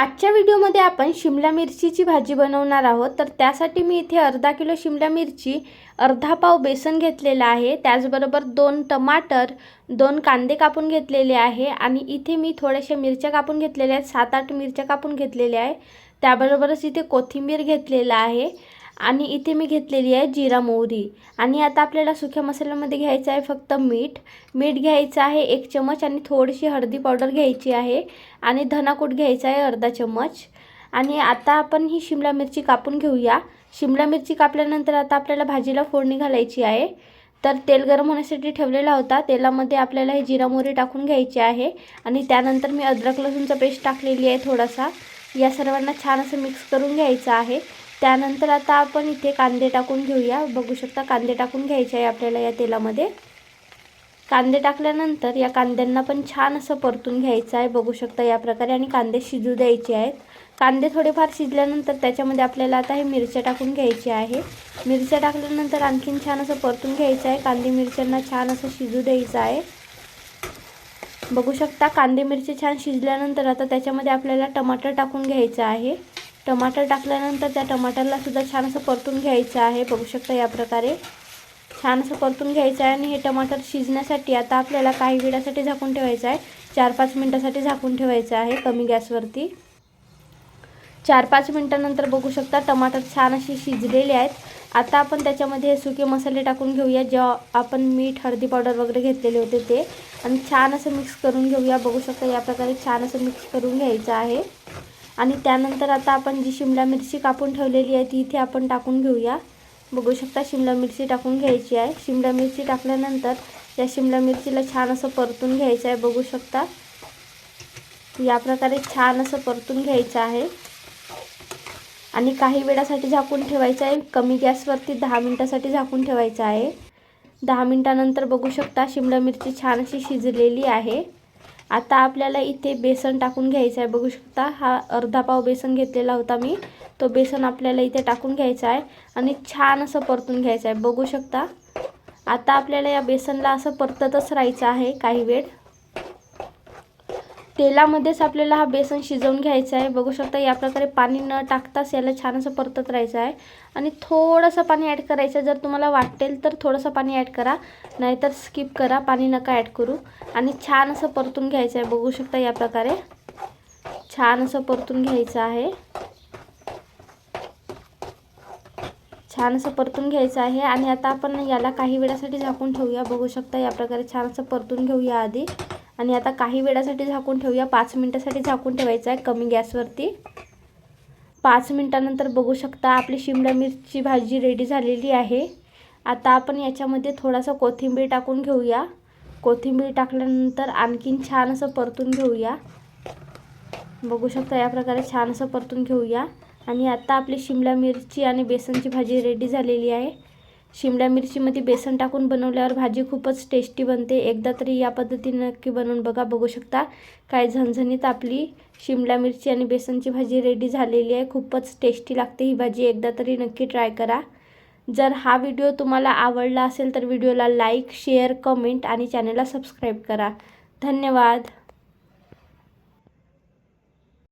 आजच्या व्हिडिओमध्ये आपण शिमला मिरचीची भाजी बनवणार आहोत. तर त्यासाठी मी इथे अर्धा किलो शिमला मिरची अर्धा पाव बेसन घेतलेला आहे. त्याचबरोबर दोन टमाटर दोन कांदे कापून घेतलेले आहे. आणि इथे मी थोड्याशा मिरच्या कापून घेतलेल्या आहेत. सात आठ मिरच्या कापून घेतलेल्या आहे. त्याबरोबरच इथे कोथिंबीर घेतलेलं आहे. आणि इथे मी घेतलेली आहे जिरा मोहरी. आणि आता आपल्याला सुक्या मसाल्यामध्ये घ्यायचं आहे फक्त मीठ. मीठ घ्यायचं आहे एक चमच आणि थोडीशी हळदी पावडर घ्यायची आहे. आणि धनाकूट घ्यायचा आहे अर्धा चम्मच आणि आता आपण ही शिमला मिरची कापून घेऊया. शिमला मिरची कापल्यानंतर आता आपल्याला भाजीला फोडणी घालायची आहे. तर तेल गरम होण्यासाठी ठेवलेला होता. तेलामध्ये आपल्याला हे जिरा मोहरी टाकून घ्यायची आहे. आणि त्यानंतर मी अद्रक लसूणचा पेस्ट टाकलेली आहे थोडासा. या सर्वांना छान असं मिक्स करून घ्यायचं आहे. त्यानंतर आता आपण इथे कांदे टाकून घेऊया. बघू शकता कांदे टाकून घ्यायचे आहे आपल्याला या तेलामध्ये. कांदे टाकल्यानंतर या कांद्यांना पण छान असं परतून घ्यायचं आहे. बघू शकता या प्रकारे आणि कांदे शिजू द्यायचे आहेत. कांदे थोडेफार शिजल्यानंतर त्याच्यामध्ये आपल्याला आता हे मिरच्या टाकून घ्यायची आहे. मिरच्या टाकल्यानंतर आणखीन छान असं परतून घ्यायचं आहे. कांदे मिरच्यांना छान असं शिजू द्यायचं आहे. बघू शकता कांदे मिरची छान शिजल्यानंतर आता त्याच्यामध्ये आपल्याला टमाटर टाकून घ्यायचं आहे. टमाटर टाकल्यानंतर त्या टमाटरला सुद्धा छान असं परतून घ्यायचं आहे. बघू शकता या प्रकारे. छान असं परतून घ्यायचं आहे आणि हे टमाटर शिजण्यासाठी आता आपल्याला काही वेळासाठी झाकून ठेवायचं आहे. चार पाच मिनटासाठी झाकून ठेवायचं आहे कमी गॅसवरती. चार पाच मिनटानंतर बघू शकता टमाटर छान असे शिजलेले आहेत. आता आपण त्याच्यामध्ये हे सुके मसाले टाकून घेऊया. जेव्हा आपण मीठ हळदी पावडर वगैरे घेतलेले होते ते. आणि छान असं मिक्स करून घेऊया. बघू शकता या प्रकारे छान असं मिक्स करून घ्यायचं आहे. आणि त्यानंतर आता आपण जी शिमला मिरची कापून ठेवलेली आहे ती इथे आपण टाकून घेऊया. बघू शकता शिमला मिरची टाकून घ्यायची आहे. शिमला मिरची टाकल्यानंतर या शिमला मिरचीला छान असं परतून घ्यायचं आहे बघू शकता. या प्रकारे छान असं परतून घ्यायचं आहे. आणि काही वेळासाठी झाकून ठेवायचं आहे. कमी गॅसवरती दहा मिनटासाठी झाकून ठेवायचं आहे. दहा मिनटानंतर बघू शकता शिमला मिरची छान अशी शिजलेली आहे. आता आपल्याला इथे बेसन टाकून घ्यायचं आहे. बघू शकता हा अर्धा पाव बेसन घेतलेला होता मी. तो बेसन आपल्याला इथे टाकून घ्यायचा आहे आणि छान असं परतून घ्यायचं आहे. बघू शकता आता आपल्याला या बेसनला असं परततच राहायचं आहे काही वेळ. तेलामध्येच आपल्याला हा बेसन शिजवून घ्यायचा आहे. बघू शकता या प्रकारे पाणी न टाकताच याला छान असं परतत राहायचं आहे. आणि थोडंसं पाणी ॲड करायचं जर तुम्हाला वाटेल तर थोडंसं पाणी ॲड करा. नाहीतर स्किप करा पाणी नका ॲड करू. आणि छान असं परतून घ्यायचं आहे. बघू शकता या प्रकारे छान असं परतून घ्यायचं आहे. छान असं परतून घ्यायचं आहे. आणि आता आपण याला काही वेळासाठी झाकून ठेवूया. बघू शकता या प्रकारे छान असं परतून घेऊया आधी. आणि आता काही वेळासाठी झाकून ठेवूया. पाच मिनटासाठी झाकून ठेवायचं आहे कमी गॅसवरती. पाच मिनटानंतर बघू शकता आपली शिमला मिरची भाजी रेडी झालेली आहे. आता आपण याच्यामध्ये थोडासा कोथिंबीर टाकून घेऊया. कोथिंबीर टाकल्यानंतर आणखीन छान असं परतून घेऊया. बघू शकता या प्रकारे छान असं परतून घेऊया. आणि आता आपली शिमला मिरची आणि बेसनची भाजी रेडी झालेली आहे. शिमला मिरचीमध्ये बेसन टाकून बनवल्यावर भाजी खूपच टेस्टी बनते. एकदा तरी या पद्धतीने नक्की बनवून बघा बघू शकता. काय झणझणीत आपली शिमला मिरची आणि बेसनची भाजी रेडी झालेली आहे. खूपच टेस्टी लागते ही भाजी. एकदा तरी नक्की ट्राय करा. जर हा व्हिडिओ तुम्हाला आवडला असेल तर व्हिडिओला लाईक शेअर कमेंट आणि चॅनलला सबस्क्राईब करा. धन्यवाद.